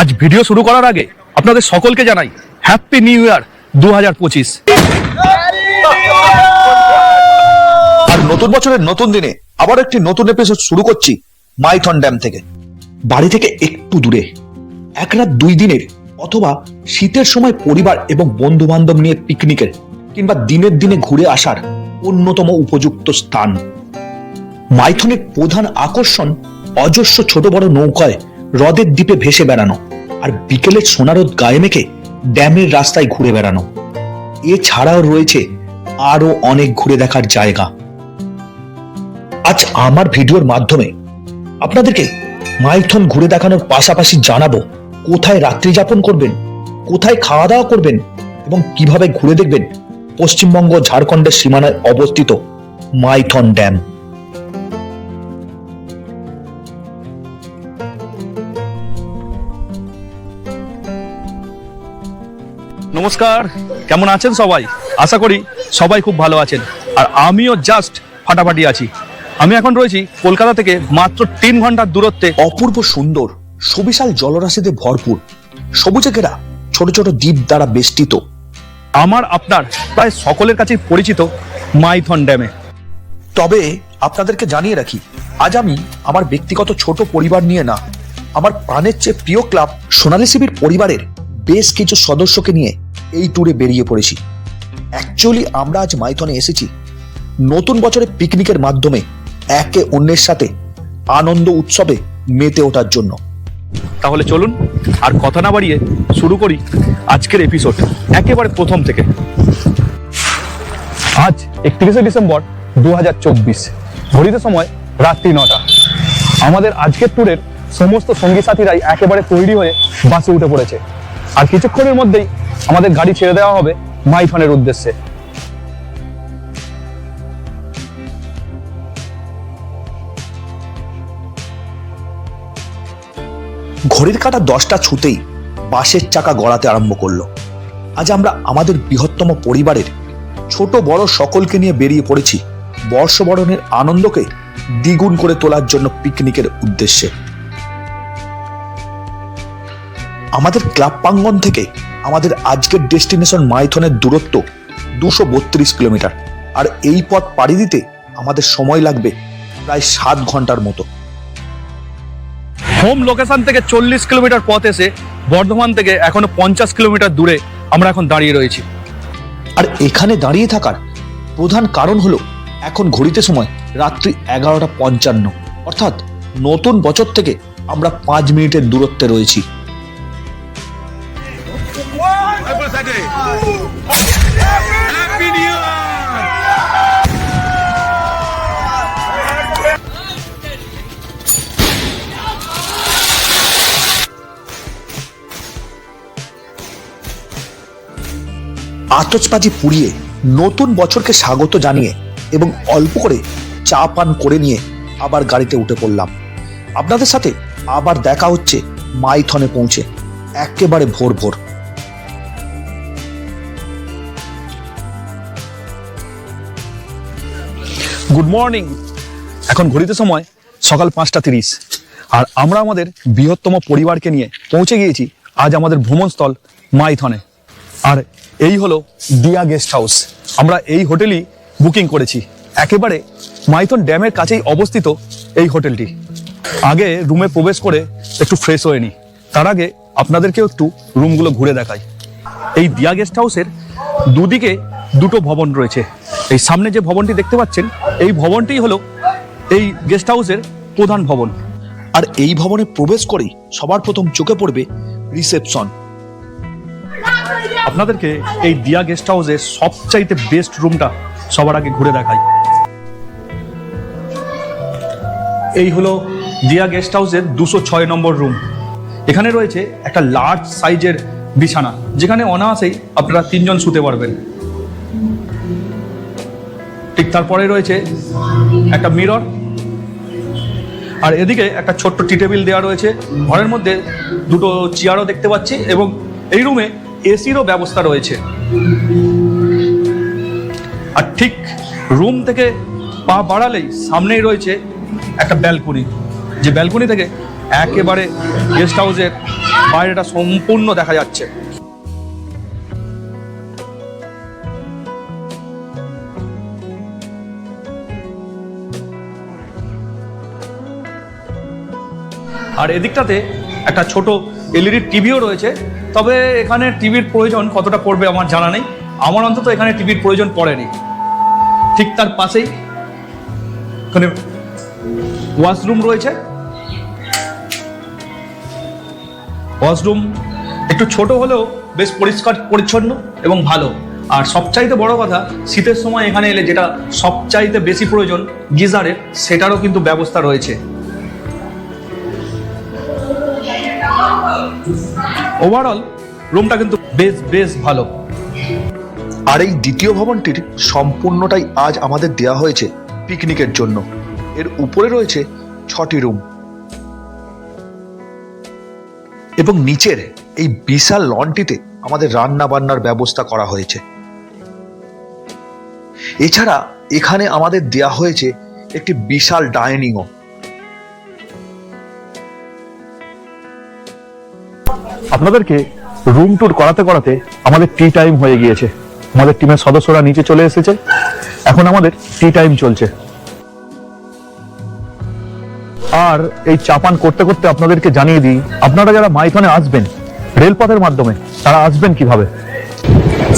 আজ ভিডিও শুরু করার আগে আপনাদের সকলকে জানাই হ্যাপি নিউ ইয়ার দু হাজার পঁচিশ। আর নতুন বছরের নতুন দিনে আবার একটি নতুন এপিসোড শুরু করছি মাইথন ড্যাম থেকে। বাড়ি থেকে একটু দূরে। এক রাত দুই দিনের অথবা শীতের সময় পরিবার এবং বন্ধু বান্ধব নিয়ে পিকনিকের কিংবা দিনের দিনে ঘুরে আসার অন্যতম উপযুক্ত স্থান। মাইথনের প্রধান আকর্ষণ অজস্র ছোট বড় নৌকায় হ্রদের দ্বীপে ভেসে বেড়ানো আর বিকেলের সোনারোদ গায়ে মেখে ড্যামের রাস্তায় ঘুরে বেড়ানো। এছাড়াও রয়েছে আরও অনেক ঘুরে দেখার জায়গা। আজ আমার ভিডিওর মাধ্যমে আপনাদেরকে মাইথন ঘুরে দেখানোর পাশাপাশি জানাব কোথায় রাত্রি যাপন করবেন, কোথায় খাওয়া দাওয়া করবেন এবং কীভাবে ঘুরে দেখবেন পশ্চিমবঙ্গ ঝাড়খণ্ডের সীমানায় অবস্থিত মাইথন ড্যাম। নমস্কার। কেমন আছেন সবাই? আশা করি সবাই খুব ভালো আছেন। আর আমিও জাস্ট ফাটাফাটি আছি। আমি এখন রয়েছি কলকাতা থেকে মাত্র তিন ঘণ্টার দূরত্বে অপূর্ব সুন্দর, সুবিশাল জলরাশিতে ভরপুর, সবুজে ঘেরা ছোট ছোট দ্বীপ দ্বারা বেষ্টিত। আমার আপনার প্রায় সকলের কাছেই পরিচিত মাইথন ড্যামে। তবে আপনাদেরকে জানিয়ে রাখি, আজ আমি আমার ব্যক্তিগত ছোট পরিবার নিয়ে না, আমার প্রাণের চেয়ে প্রিয় ক্লাব সোনালী শিবির পরিবারের বেশ কিছু সদস্যকে নিয়ে এই ট্যুরে বেরিয়ে পড়েছি। অ্যাকচুয়ালি আমরা আজ মাইথনে এসেছি। নতুন বছরে পিকনিকের মাধ্যমে একে অন্যের সাথে আনন্দ উৎসবে মেতে ওঠার জন্য। তাহলে চলুন আর কথা না বাড়িয়ে শুরু করি আজকের এপিসোড একেবারে প্রথম থেকে। আজ একত্রিশে ডিসেম্বর দু হাজার চব্বিশ ঘড়িতে সময় রাত্রি নটা। আমাদের আজকের ট্যুরের সমস্ত সঙ্গী সাথীরাই একেবারে তৈরি হয়ে বাসে উঠে পড়েছে। আর কিছুক্ষণের মধ্যেই আমাদের গাড়ি ছেড়ে দেওয়া হবে মাইথনের উদ্দেশ্যে। ঘড়ির কাঁটা দশটা ছুতেই বাসের চাকা গড়াতে আরম্ভ করল। আজ আমরা আমাদের বৃহত্তম পরিবারের ছোট বড় সকলকে নিয়ে বেরিয়ে পড়েছি বর্ষবরণের আনন্দকে দ্বিগুণ করে তোলার জন্য পিকনিকের উদ্দেশ্যে। আমাদের ক্লাব প্রাঙ্গন থেকে আমাদের আজকের ডেস্টিনেশন মাইথনের দূরত্ব দুশো বত্রিশ কিলোমিটার। আর এই পথ পাড়ি দিতে আমাদের সময় লাগবে প্রায় সাত ঘণ্টার মতো। হোম লোকেশন থেকে চল্লিশ কিলোমিটার পথ এসে বর্ধমান থেকে এখনও পঞ্চাশ কিলোমিটার দূরে আমরা এখন দাঁড়িয়ে রয়েছি। আর এখানে দাঁড়িয়ে থাকার প্রধান কারণ হলো এখন ঘড়িতে সময় রাত্রি এগারোটা পঞ্চান্ন। অর্থাৎ নতুন বছর থেকে আমরা পাঁচ মিনিটের দূরত্বে রয়েছি। Year! আতচবাজি পুড়িয়ে নতুন বছরকে স্বাগত জানিয়ে এবং অল্প করে চা পান করে নিয়ে আবার গাড়িতে উঠে পড়লাম। আপনাদের সাথে আবার দেখা হচ্ছে মাইথনে পৌঁছে। একেবারে ভোর ভোর। গুড মর্নিং এখন ঘড়িতে সময় সকাল পাঁচটা তিরিশ। আর আমরা আমাদের বৃহত্তম পরিবারকে নিয়ে পৌঁছে গিয়েছি আজ আমাদের ভ্রমণস্থল মাইথনে। আর এই হলো দিয়া গেস্ট হাউস আমরা এই হোটেলই বুকিং করেছি। একেবারে মাইথন ড্যামের কাছেই অবস্থিত এই হোটেলটি। আগে রুমে প্রবেশ করে একটু ফ্রেশ হয়ে নিই। তার আগে আপনাদেরকেও একটু রুমগুলো ঘুরে দেখাই। এই দিয়া গেস্ট হাউসের দুদিকে দুটো ভবন রয়েছে। এই সামনে যে ভবনটি দেখতে পাচ্ছেন এই ভবনটি হলো এই গেস্ট হাউসের প্রধান ভবন। আর এই ভবনে প্রবেশ করেই সবার প্রথম চোখে পড়বে রিসেপশন। আপনাদেরকে এই দিয়া গেস্ট হাউসের সবচাইতে বেস্ট রুমটা সবার আগে ঘুরে দেখাই। এই হলো দিয়া গেস্ট হাউসের দুশো ছয় নম্বর রুম। এখানে রয়েছে একটা লার্জ সাইজের বিছানা যেখানে অনায়াসেই আপনারা তিনজন শুতে পারবেন। ঠিক তারপরে রয়েছে একটা মিরর আর এদিকে একটা ছোট্ট টি টেবিল দেওয়া রয়েছে। ঘরের মধ্যে দুটো চেয়ারও দেখতে পাচ্ছি এবং এই রুমে এসিরও ব্যবস্থা রয়েছে। আর ঠিক রুম থেকে পা বাড়ালেই সামনেই রয়েছে একটা ব্যালকনি যে ব্যালকনি থেকে একেবারে গেস্ট হাউসের বাইরেটা সম্পূর্ণ দেখা যাচ্ছে। আর এদিকটাতে একটা ছোট এলইডি টিভিও রয়েছে। তবে এখানে টিভির প্রয়োজন কতটা পড়বে আমার জানা নেই। আমার অন্তত এখানে টিভির প্রয়োজন পড়েনি। ঠিক তার পাশেই ওয়াশরুম রয়েছে। ওয়াশরুম একটু ছোট হলেও বেশ পরিষ্কার, পরিচ্ছন্ন এবং ভালো। আর সবচাইতে বড় কথা, শীতের সময় এখানে এলে যেটা সবচাইতে বেশি প্রয়োজন গিজারের, সেটারও কিন্তু ব্যবস্থা রয়েছে। ওভারঅল রুমটা কিন্তু বেশ বেশ ভালো। আর এই দ্বিতীয় ভবনটির সম্পূর্ণটাই আজ আমাদের দেয়া হয়েছে পিকনিকের জন্য। এর উপরে রয়েছে ছটি রুম এবং নিচের এই বিশাল লনটিতে আমাদের রান্না বান্নার ব্যবস্থা করা হয়েছে। এছাড়া এখানে আমাদের দেয়া হয়েছে একটি বিশাল ডাইনিংও আপনাদেরকে রুম ট্যুর করাতে করাতে আমাদের টি টাইম হয়ে গিয়েছে। আমাদের টিমের সদস্যরা নিচে চলে এসেছে। এখন আমাদের টি টাইম চলছে। আর এই চাপান করতে করতে আপনাদেরকে জানিয়ে দিই, আপনারা যারা মাইথনে আসবেন, রেলপথের মাধ্যমে, তারা আসবেন কীভাবে?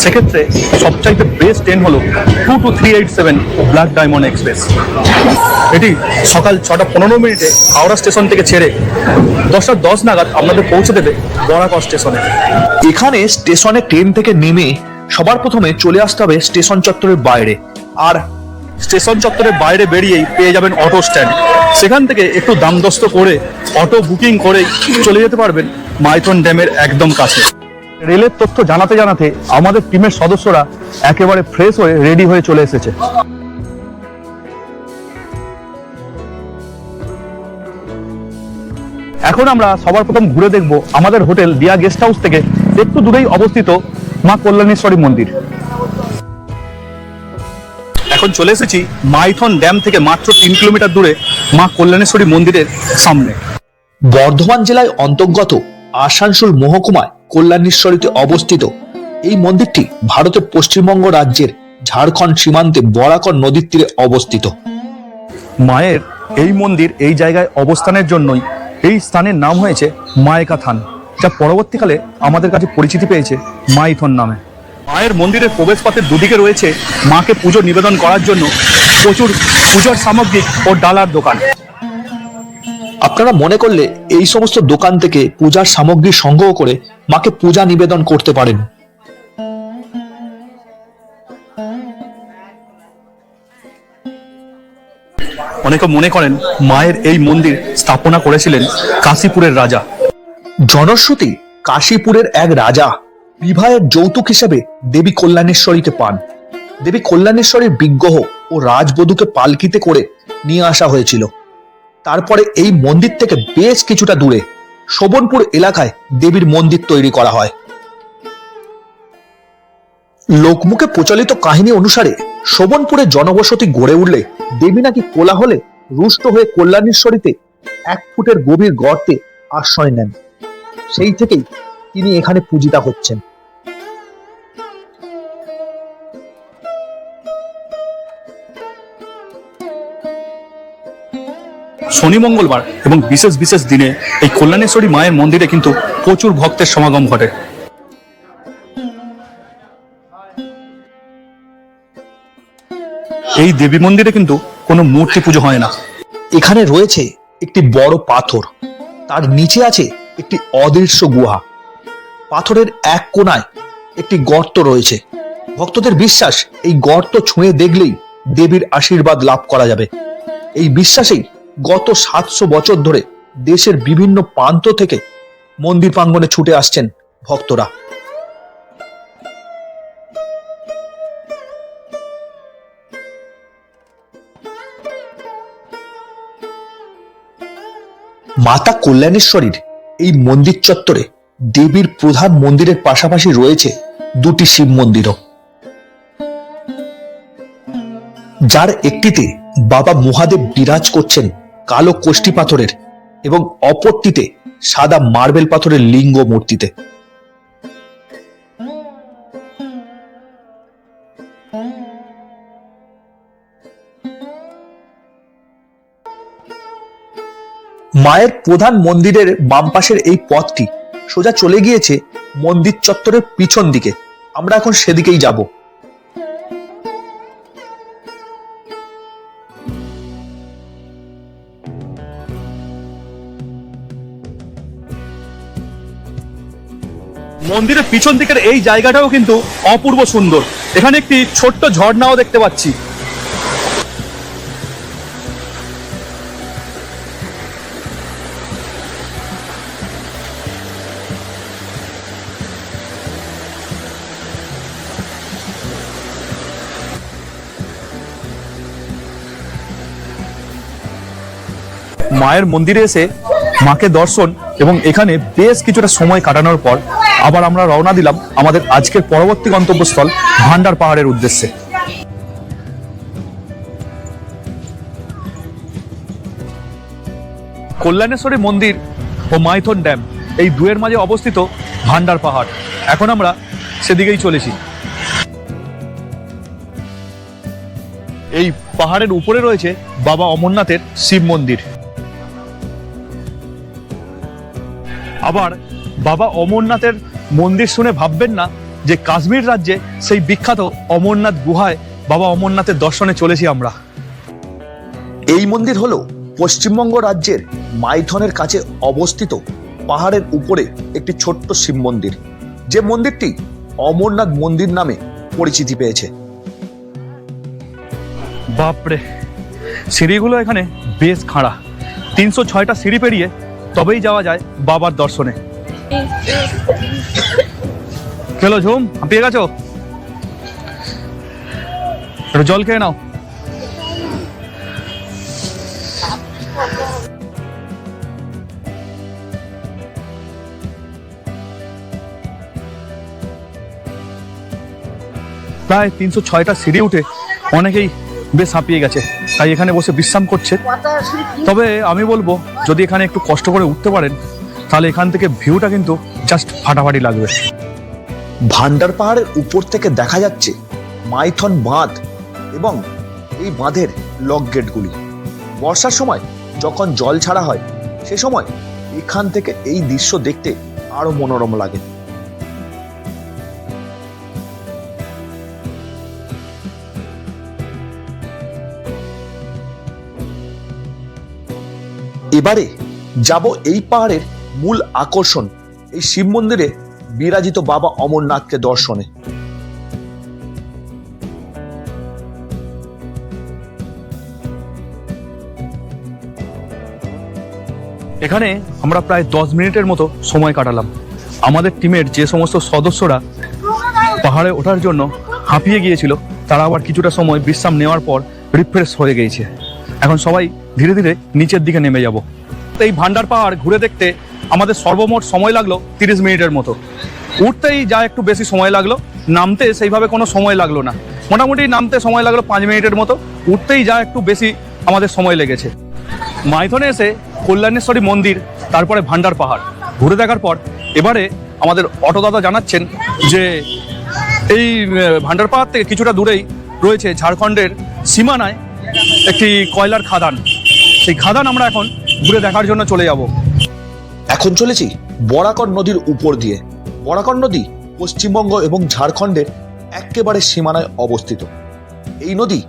সেক্ষেত্রে সবচাইতে বেস্ট ট্রেন হলো two two three eight seven black diamond express এটি সকাল ছটা পনেরো মিনিটে হাওড়া স্টেশন থেকে ছেড়ে দশটা দশ নাগাদ আপনাদের পৌঁছে দেবে বরাকর স্টেশনে। এখানে স্টেশনে ট্রেন থেকে নেমে সবার প্রথমে চলে আসতে হবে স্টেশন চত্বরের বাইরে। আর স্টেশন চত্বরের বাইরে বেরিয়েই পেয়ে যাবেন অটো স্ট্যান্ড সেখান থেকে একটু দামদস্ত করে অটো বুকিং করে চলে যেতে পারবেন মাইথন ড্যামের একদম কাছে। রেলের তথ্য জানাতে জানাতে আমাদের টিমের সদস্যরা একেবারে ফ্রেশ হয়ে রেডি হয়ে চলে এসেছে। এখন আমরা সবার প্রথম ঘুরে দেখব আমাদের হোটেল দিয়া গেস্ট হাউস থেকে একটু দূরেই অবস্থিত মা কল্যাণেশ্বরী মন্দির। এখন চলে এসেছি মাইথন ড্যাম থেকে মাত্র তিন কিলোমিটার দূরে মা কল্যাণেশ্বরী মন্দিরের সামনে। বর্ধমান জেলায় অন্তর্গত আসানসোল মহকুমায় কল্যাণেশ্বরীতে অবস্থিত। এই মন্দিরটি ভারতের পশ্চিমবঙ্গ রাজ্যের ঝাড়খণ্ড সীমান্তে বরাকর নদীর তীরে অবস্থিত। মায়ের এই মন্দির এই জায়গায় অবস্থানের জন্যই এই স্থানের নাম হয়েছে মায়েকা থান যা পরবর্তীকালে আমাদের কাছে পরিচিতি পেয়েছে মাইথন নামে। মায়ের মন্দিরের প্রবেশপথের দুদিকে রয়েছে মাকে পুজো নিবেদন করার জন্য প্রচুর পুজোর সামগ্রী ও ডালার দোকান। আপনারা মনে করলে এই সমস্ত দোকান থেকে পূজার সামগ্রী সংগ্রহ করে মাকে পূজা নিবেদন করতে পারেন। অনেকে মনে করেন মায়ের এই মন্দির স্থাপনা করেছিলেন কাশীপুরের রাজা। জনশ্রুতি কাশীপুরের এক রাজা বিবাহের যৌতুক হিসেবে দেবী কল্যাণেশ্বরীকে পান। দেবী কল্যাণেশ্বরীর বিগ্রহ ও রাজবধূকে পালকিতে করে নিয়ে আসা হয়েছিল। তারপরে এই মন্দির থেকে বেশ কিছুটা দূরে, শোভনপুর এলাকায় দেবীর মন্দির তৈরি করা হয়। লোকমুখে প্রচলিত কাহিনী অনুসারে শোভনপুরে জনবসতি গড়ে উঠলে দেবী নাকি কোলাহলে রুষ্ট হয়ে কল্যাণেশ্বরীতে এক ফুটের গভীর গর্তে আশ্রয় নেন। সেই থেকেই তিনি এখানে পূজিতা হচ্ছেন। শনি মঙ্গলবার এবং বিশেষ বিশেষ দিনে এই কল্যাণেশ্বরী মায়ের মন্দিরে কিন্তু প্রচুর ভক্তের সমাগম ঘটে। এই দেবী মন্দিরে কিন্তু কোনো মূর্তি পুজো হয় না। এখানে রয়েছে একটি বড় পাথর। তার নিচে আছে একটি অদৃশ্য গুহা। পাথরের এক কোণায় একটি গর্ত রয়েছে। ভক্তদের বিশ্বাস, এই গর্ত ছুঁয়ে দেখলেই দেবীর আশীর্বাদ লাভ করা যাবে। এই বিশ্বাসেই গত সাতশো বছর ধরে দেশের বিভিন্ন প্রান্ত থেকে মন্দির প্রাঙ্গণে ছুটে আসছেন ভক্তরা। মাতা কল্যাণেশ্বরীর এই মন্দির চত্বরে দেবীর প্রধান মন্দিরের পাশাপাশি রয়েছে দুটি শিব মন্দিরও। যার একটিতে বাবা মহাদেব বিরাজ করছেন কালো কোষ্টি পাথরের এবং অপরটিতে সাদা মার্বেল পাথরের লিঙ্গ মূর্তিতে। মায়ের প্রধান মন্দিরের বাম পাশের এই পথটি সোজা চলে গিয়েছে মন্দির চত্বরের পিছন দিকে। আমরা এখন সেদিকেই যাব। মন্দিরের পিছন দিকের এই জায়গাটাও কিন্তু অপূর্ব সুন্দর। এখানে একটি ছোট্ট ঝর্ণাও দেখতে পাচ্ছি। মায়ের মন্দিরে এসে মাকে দর্শন এবং এখানে বেশ কিছুটা সময় কাটানোর পর আবার আমরা রওনা দিলাম আমাদের আজকের পরবর্তী গন্তব্যস্থল ভান্ডার পাহাড়ের উদ্দেশ্যে। কল্যাণেশ্বরী মন্দির ও মাইথন ড্যাম এই দুয়ের মাঝে অবস্থিত ভান্ডার পাহাড়। এখন আমরা সেদিকেই চলেছি। এই পাহাড়ের উপরে রয়েছে বাবা অমরনাথের শিব মন্দির। আবার বাবা অমরনাথের মন্দির শুনে ভাববেন না যে কাশ্মীর রাজ্যে সেই বিখ্যাত অমরনাথ গুহায় বাবা অমরনাথের দর্শনে চলেছি আমরা। এই মন্দির হলো পশ্চিমবঙ্গ রাজ্যের মাইথনের কাছে অবস্থিত পাহাড়ের উপরে একটি ছোট্ট শিব মন্দির যে মন্দিরটি অমরনাথ মন্দির নামে পরিচিতি পেয়েছে। বাপরে সিঁড়িগুলো এখানে বেশ খাড়া। তিনশো ছয়টা সিঁড়ি পেরিয়ে তবেই যাওয়া যায় বাবার দর্শনে। চলো ঝুম হাঁপিয়ে গেছো? একটু জল খেয়ে নাও। প্রায় তিনশো ছয়টা সিঁড়ি উঠে অনেকেই বেশ হাঁপিয়ে গেছে, তাই এখানে বসে বিশ্রাম করছে। তবে আমি বলব, যদি এখানে একটু কষ্ট করে উঠতে পারেন, তাহলে এখান থেকে ভিউটা কিন্তু জাস্ট ফাটাফাটি লাগবে। ভান্ডার পাহাড়ের উপর থেকে দেখা যাচ্ছে মাইথন বাঁধ এবং এই বাঁধের লক গেটগুলি। বর্ষার সময় যখন জল ছাড়া হয়, সে সময় এখান থেকে এই দৃশ্য দেখতে আরও মনোরম লাগে। এবারে যাব এই পাহাড়ের মূল আকর্ষণ, এই শিব মন্দিরে বিরাজিত বাবা অমরনাথকে দর্শনে। এখানে আমরা প্রায় দশ মিনিটের মতো সময় কাটালাম। আমাদের টিমের যে সমস্ত সদস্যরা পাহাড়ে ওঠার জন্য হাঁপিয়ে গিয়েছিল, তারা আবার কিছুটা সময় বিশ্রাম নেওয়ার পর রিফ্রেশ হয়ে গিয়েছে। এখন সবাই ধীরে ধীরে নিচের দিকে নেমে যাব। এই ভান্ডার পাহাড় ঘুরে দেখতে আমাদের সর্বমোট সময় লাগল তিরিশ মিনিটের মতো। উঠতেই যা একটু বেশি সময় লাগল, নামতে সেইভাবে কোনো সময় লাগল না। মোটামুটি নামতে সময় লাগল পাঁচ মিনিটের মতো, উঠতেই যা একটু বেশি আমাদের সময় লেগেছে। মাইথনে এসে কল্যাণেশ্বরী মন্দির, তারপরে ভান্ডার পাহাড়। ঘুরে দেখার পর এবারে আমাদের অটোদাদা জানাচ্ছেন যে এই ভান্ডার পাহাড় থেকে কিছুটা দূরেই রয়েছে ঝাড়খণ্ডের সীমানায় একটি কয়লার খাদান। সেই খাদান আমরা এখন ঘুরে দেখার জন্য চলে যাব। এখন চলেছি বরাকর নদীর উপর দিয়ে। বরাকর নদী পশ্চিমবঙ্গ এবং ঝাড়খণ্ডের একেবারে সীমানায় অবস্থিত। এই নদী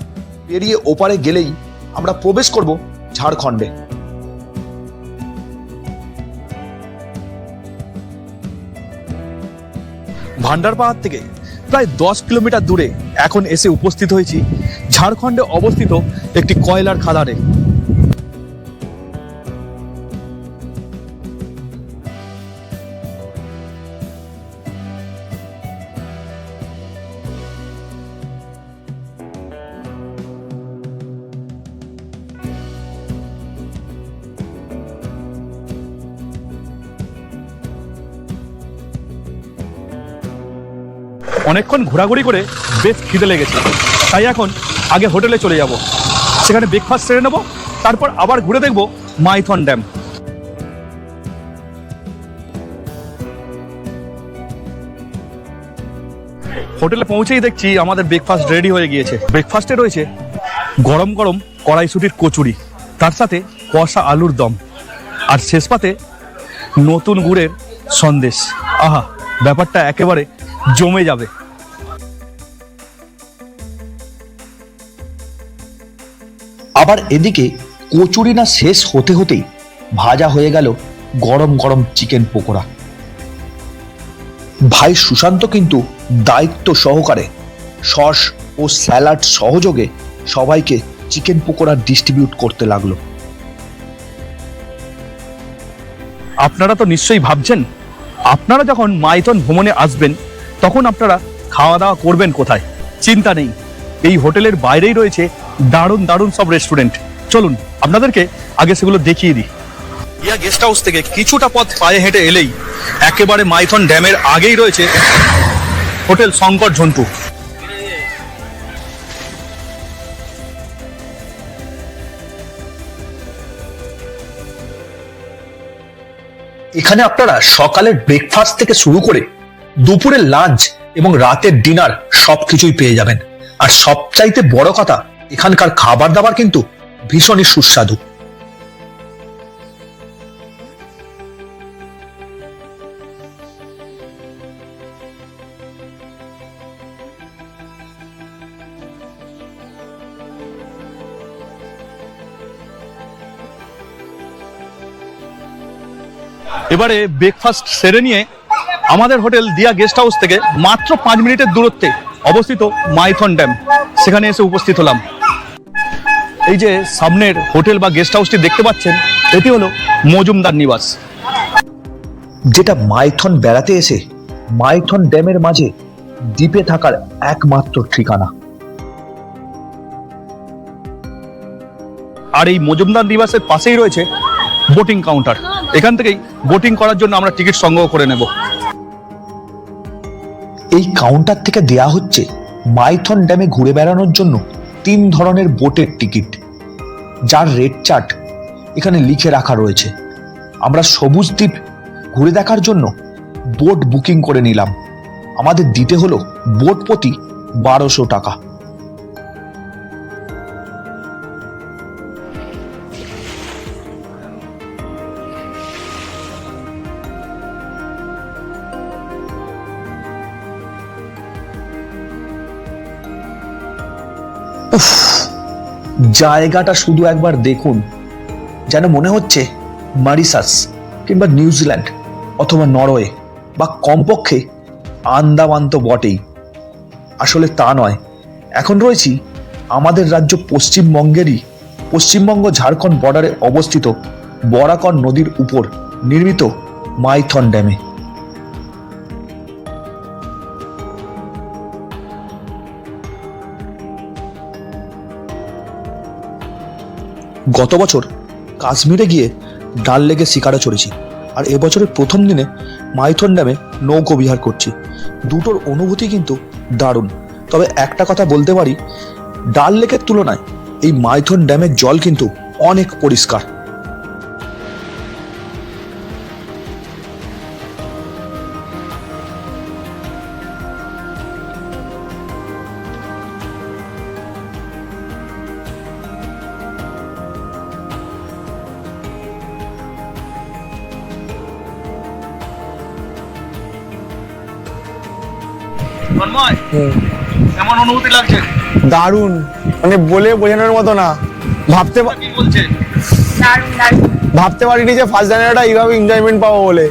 পেরিয়ে ওপারে গেলেই আমরা প্রবেশ করব ঝাড়খণ্ডে। ভান্ডার পাহাড় থেকে প্রায় দশ কিলোমিটার দূরে এখন এসে উপস্থিত হয়েছি ঝাড়খণ্ডে অবস্থিত একটি কয়লার খাদানে। অনেকক্ষণ ঘোরাঘুরি করে বেশ খিদে লেগেছে। তাই এখন আগে হোটেলে চলে যাব। সেখানে ব্রেকফাস্ট সেরে নেব, তারপর আবার ঘুরে দেখব মাইথন ড্যাম। হোটেলে পৌঁছেই দেখছি আমাদের ব্রেকফাস্ট রেডি হয়ে গিয়েছে। ব্রেকফাস্টে রয়েছে গরম গরম কড়াইশুটির কচুরি, তার সাথে কষা আলুর দম, আর শেষ পাতে নতুন গুড়ের সন্দেশ। আহা, ব্যাপারটা একেবারে জমে যাবে। আবার এদিকে কচুরি না শেষ হতে হতেই ভাজা হয়ে গেল গরম গরম চিকেন পকোড়া। ভাই সুশান্ত কিন্তু দায়িত্ব সহকারে সস ও স্যালাড সহযোগে সবাইকে চিকেন পকোড়া ডিস্ট্রিবিউট করতে লাগল। আপনারা তো নিশ্চয়ই ভাবছেন, আপনারা যখন মাইথন ভ্রমণে আসবেন, তখন আপনারা খাওয়া দাওয়া করবেন কোথায়? চিন্তা নেই। এই হোটেলের বাইরেই রয়েছে দারুণ দারুণ সব রেস্টুরেন্ট চলুন, আপনাদেরকে আগে সেগুলো দেখিয়ে দিই। ইয়া গেস্ট হাউস থেকে কিছুটা পথ পায়ে হেঁটে এলেই একেবারে মাইথন ড্যামের আগেই রয়েছে হোটেল শঙ্কর ঝন্টু। এখানে আপনারা সকালের ব্রেকফাস্ট থেকে শুরু করে দুপুরের লাঞ্চ এবং রাতের ডিনার সবকিছুই পেয়ে যাবেন। আর সবচাইতে বড় কথা, এখানকার খাবার দাবার কিন্তু ভীষণই সুস্বাদু। এবারে ব্রেকফাস্ট সেরে নিয়ে আমাদের হোটেল দিয়া গেস্ট হাউস থেকে মাত্র পাঁচ মিনিটের দূরত্বে অবস্থিত মাইথন ড্যাম। সেখানে এসে উপস্থিত হলাম। এই যে সামনের হোটেল বা গেস্ট হাউসটি দেখতে পাচ্ছেন এটি হলো মজুমদার নিবাস। যেটা মাইথন বেড়াতে এসে মাইথন ড্যামের মাঝে দ্বীপে থাকার একমাত্র ঠিকানা। আর এই মজুমদার নিবাসের পাশেই রয়েছে বোটিং কাউন্টার। এখান থেকেই বোটিং করার জন্য আমরা টিকিট সংগ্রহ করে নেব। এই কাউন্টার থেকে দেয়া হচ্ছে মাইথন ড্যামে ঘুরে বেড়ানোর জন্য তিন ধরনের বোটের টিকিট। যার রেড চার্ট এখানে লিখে রাখা রয়েছে। আমরা সবুজ দ্বীপ ঘুরে দেখার জন্য বোট বুকিং করে নিলাম। আমাদের দিতে হলো বোট প্রতি বারোশো টাকা। জায়গাটা শুধু একবার দেখুন, যেন মনে হচ্ছে মারিসাস কিংবা নিউজিল্যান্ড অথবা নরওয়ে বা কমপক্ষে আন্দামান তো বটেই। আসলে তা নয়। এখন রয়েছি আমাদের রাজ্য পশ্চিমবঙ্গেরই। পশ্চিমবঙ্গ ঝাড়খণ্ড বর্ডারে অবস্থিত বরাকর নদীর উপর নির্মিত মাইথন ড্যামে। গত বছর কাশ্মীরে গিয়ে ডাল লেগে শিকারে চড়েছি আর এবছরের প্রথম দিনে মাইথন ড্যামে নৌকো বিহার করছি। দুটোর অনুভূতি কিন্তু দারুণ। তবে একটা কথা বলতে পারি, ডাল লেকের তুলনায় এই মাইথন ড্যামের জল কিন্তু অনেক পরিষ্কার। এমন অনুভূতি লাগছে? দারুণ। মানে বলে বোঝানোর মতো না। ভাবতে ভাবতে পারিনি যে ফার্স্ট জানুয়ারিটা এইভাবে এনজয়মেন্ট পাবো বলে।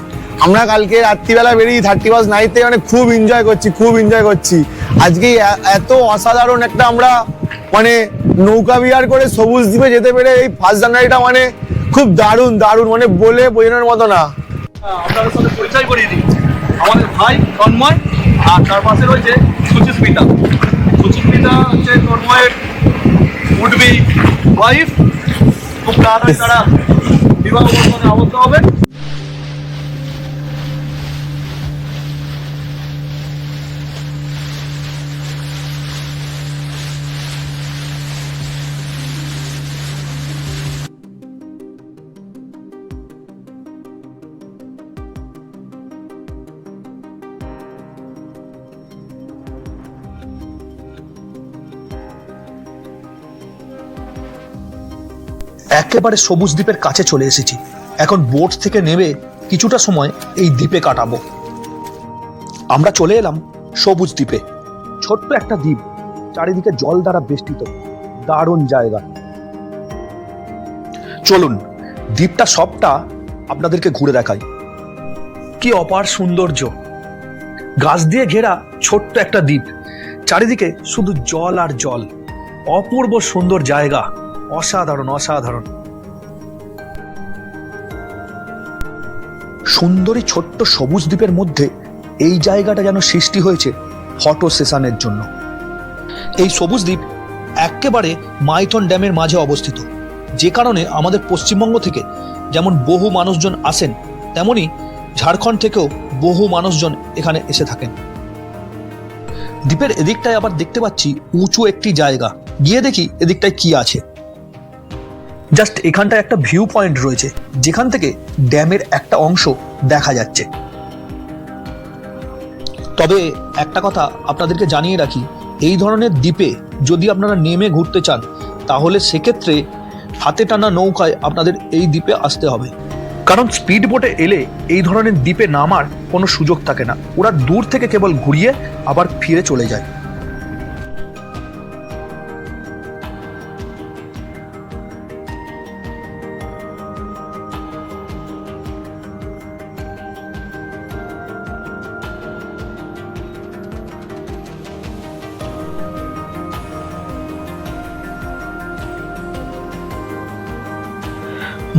আমরা কালকে রাত্রিবেলা বেরিয়ে থার্টি ফার্স্ট নাইটে মানে খুব এনজয় করছি খুব এনজয় করছি। আজকে এত অসাধারণ একটা আমরা মানে নৌকা বিহার করে সবুজ দ্বীপে যেতে পেরে এই ফার্স্ট জানুয়ারিটা মানে খুব দারুণ দারুণ। মানে বলে বোঝানোর মতো না। আপনাদের সাথে পরিচয় করিয়ে দিই। আমাদের ভাই তন্ময় আর তার পাশে রয়েছে সুচিস্মিতা সুচিস্মিতা হচ্ছে তন্ময়ের উড বি ওয়াইফ খুব তাড়াতাড়ি তারা বিবাহ বন্ধনে আবদ্ধ হবে। একেবারে সবুজ দ্বীপের কাছে চলে এসেছি। এখন বোট থেকে নেমে কিছুটা সময় এই দ্বীপে কাটাবো। আমরা চলে এলাম সবুজ দ্বীপে। ছোট্ট একটা দ্বীপ, চারিদিকে জল দ্বারা বেষ্টিত। দারুণ জায়গা। চলুন, দ্বীপটা সবটা আপনাদেরকে ঘুরে দেখাই। কি অপার সৌন্দর্য। গাছ দিয়ে ঘেরা ছোট্ট একটা দ্বীপ। চারিদিকে শুধু জল আর জল। অপূর্ব সুন্দর জায়গা। অসাধারণ অসাধারণ। সুন্দরী ছোট্ট সবুজ দ্বীপের মধ্যে এই জায়গাটা যেন সৃষ্টি হয়েছে ফটো সেশনের জন্য। এই সবুজ দ্বীপ একেবারে মাইথন ড্যামের মাঝে অবস্থিত। যে কারণে আমাদের পশ্চিমবঙ্গ থেকে যেমন বহু মানুষজন আসেন, তেমনি ঝাড়খণ্ড থেকেও বহু মানুষজন এখানে এসে থাকেন। দ্বীপের এদিকটায় আবার দেখতে পাচ্ছি উঁচু একটি জায়গা। গিয়ে দেখি এদিকটায় কি আছে। জাস্ট এখানটায় একটা ভিউ পয়েন্ট রয়েছে, যেখান থেকে ড্যামের একটা অংশ দেখা যাচ্ছে। তবে একটা কথা আপনাদেরকে জানিয়ে রাখি, এই ধরনের দ্বীপে যদি আপনারা নেমে ঘুরতে চান, তাহলে সেক্ষেত্রে হাতে টানা নৌকায় আপনাদের এই দ্বীপে আসতে হবে। কারণ স্পিড বোটে এলে এই ধরনের দ্বীপে নামার কোনো সুযোগ থাকে না। ওরা দূর থেকে কেবল ঘুরিয়ে আবার ফিরে চলে যায়।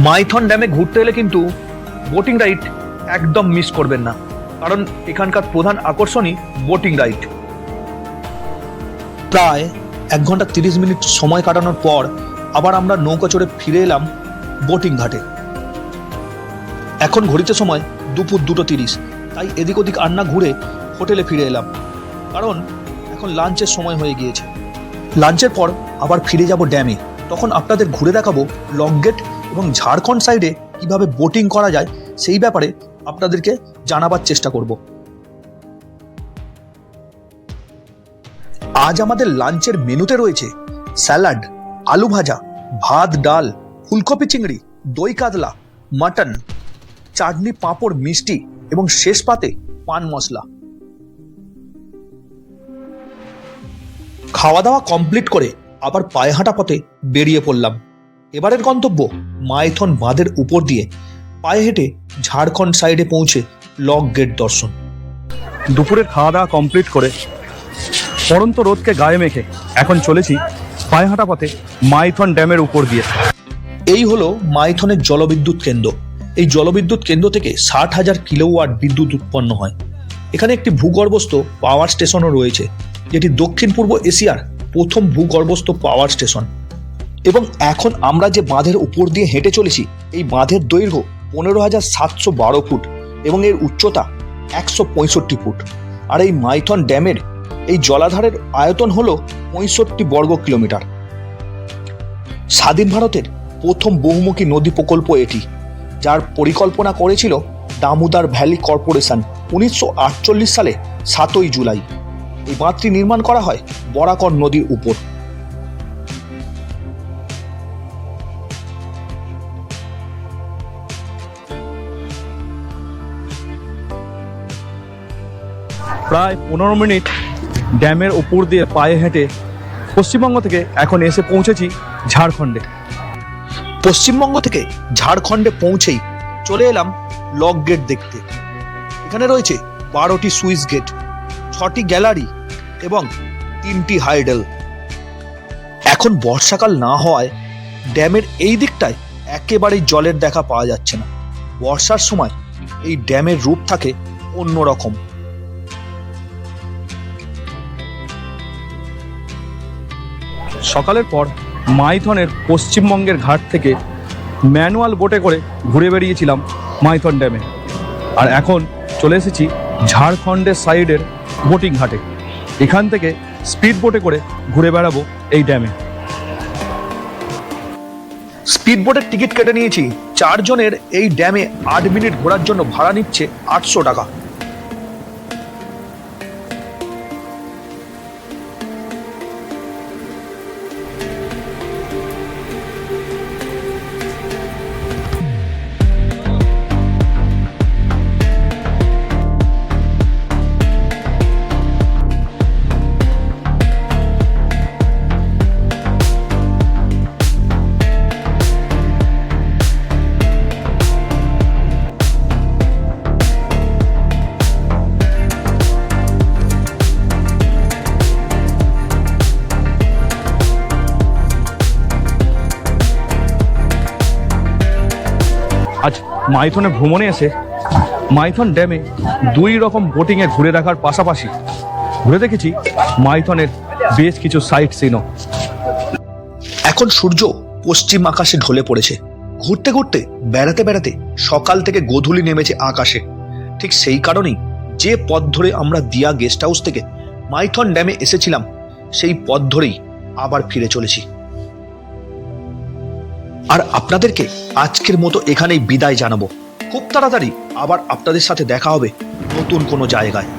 মাইথন ড্যামে ঘুরতে এলে কিন্তু বোটিং রাইড একদম মিস করবেন না। কারণ এখানকার প্রধান আকর্ষণই বোটিং রাইড। প্রায় এক ঘণ্টা তিরিশ মিনিট সময় কাটানোর পর আবার আমরা নৌকা চড়ে ফিরে এলাম বোটিং ঘাটে। এখন ঘড়িতে সময় দুপুর দুটো তিরিশ, তাই এদিক ওদিক আর না ঘুরে হোটেলে ফিরে এলাম। কারণ এখন লাঞ্চের সময় হয়ে গিয়েছে। লাঞ্চের পর আবার ফিরে যাব ড্যামে। তখন আপনাদের ঘুরে দেখাবো লক গেট এবং ঝাড়খণ্ড সাইডে কীভাবে বোটিং করা যায় সেই ব্যাপারে আপনাদেরকে জানাবার চেষ্টা করব। আজ আমাদের লাঞ্চের মেনুতে রয়েছে স্যালাড, আলু ভাজা, ভাত, ডাল, ফুলকপি চিংড়ি, দই কাতলা, মাটন, চাটনি, পাঁপড়, মিষ্টি এবং শেষ পাতে পান মশলা। খাওয়া দাওয়া কমপ্লিট করে আবার পায়ে হাঁটা পথে বেরিয়ে পড়লাম। এবারের গন্তব্য মাইথন বাঁধের উপর দিয়ে পায়ে হেঁটে ঝাড়খণ্ড সাইডে পৌঁছে লক গেট দর্শন। দুপুরের খাওয়া দাওয়া কমপ্লিট করে পরন্ত রোদকে গায়ে মেখে এখন চলেছি পায়ে হাঁটা পথে মাইথন ড্যামের উপর দিয়ে। এই হলো মাইথনের জলবিদ্যুৎ কেন্দ্র। এই জলবিদ্যুৎ কেন্দ্র থেকে ষাট হাজার কিলোওয়াট বিদ্যুৎ উৎপন্ন হয়। এখানে একটি ভূগর্ভস্থ পাওয়ার স্টেশনও রয়েছে যেটি দক্ষিণ পূর্ব এশিয়ার প্রথম ভূগর্ভস্থ পাওয়ার স্টেশন এবং এখন আমরা যে বাঁধের উপর দিয়ে হেঁটে চলেছি, এই বাঁধের দৈর্ঘ্য পনেরো হাজার সাতশো বারো ফুট এবং এর উচ্চতা একশো পঁয়ষট্টি ফুট। আর এই মাইথন ড্যামের এই জলাধারের আয়তন হলো পঁয়ষট্টি বর্গ কিলোমিটার। স্বাধীন ভারতের প্রথম বহুমুখী নদী প্রকল্প এটি, যার পরিকল্পনা করেছিল দামোদার ভ্যালি কর্পোরেশন উনিশশো আটচল্লিশ সালে সাতই জুলাই। এই বাঁধটি নির্মাণ করা হয় বরাকর নদীর উপর। প্রায় পনেরো মিনিট ড্যামের উপর দিয়ে পায়ে হেঁটে পশ্চিমবঙ্গ থেকে এখন এসে পৌঁছেছি ঝাড়খণ্ডে। পশ্চিমবঙ্গ থেকে ঝাড়খণ্ডে পৌঁছেই চলে এলাম লক গেট দেখতে। এখানে রয়েছে বারোটি সুইস গেট, ছটি গ্যালারি এবং তিনটি হাইডেল। এখন বর্ষাকাল না হওয়ায় ড্যামের এই দিকটায় একেবারেই জলের দেখা পাওয়া যাচ্ছে না। বর্ষার সময় এই ড্যামের রূপ থাকে অন্যরকম। সকালের পর মাইথনের পশ্চিমবঙ্গের ঘাট থেকে ম্যানুয়াল বোটে করে ঘুরে বেরিয়েছিলাম মাইথন ড্যামে। আর এখন চলে এসেছি ঝাড়খণ্ডের সাইডের বোটিং ঘাটে। এখান থেকে স্পিড বোটে করে ঘুরে বেড়াবো এই ড্যামে। স্পিড বোটের টিকিট কেটে নিয়েছি। চারজনের এই ড্যামে আট মিনিট ঘোরার জন্য ভাড়া নিচ্ছে আটশো টাকা। মাইথনে ভ্রমণে এসে মাইথন ড্যামে দুই রকম বোটিংয়ে ঘুরে দেখার পাশাপাশি ঘুরে দেখেছি মাইথনের বেশ কিছু সাইট সিনও এখন সূর্য পশ্চিম আকাশে ঢলে পড়েছে। ঘুরতে ঘুরতে, বেড়াতে বেড়াতে সকাল থেকে গোধূলি নেমেছে আকাশে। ঠিক সেই কারণেই যে পথ ধরে আমরা দিয়া গেস্ট হাউস থেকে মাইথন ড্যামে এসেছিলাম, সেই পথ ধরেই আবার ফিরে চলেছি। আর আপনাদেরকে আজকের মতো এখানেই বিদায় জানাব। খুব তাড়াতাড়ি আবার আপনাদের সাথে দেখা হবে নতুন কোনো জায়গায়।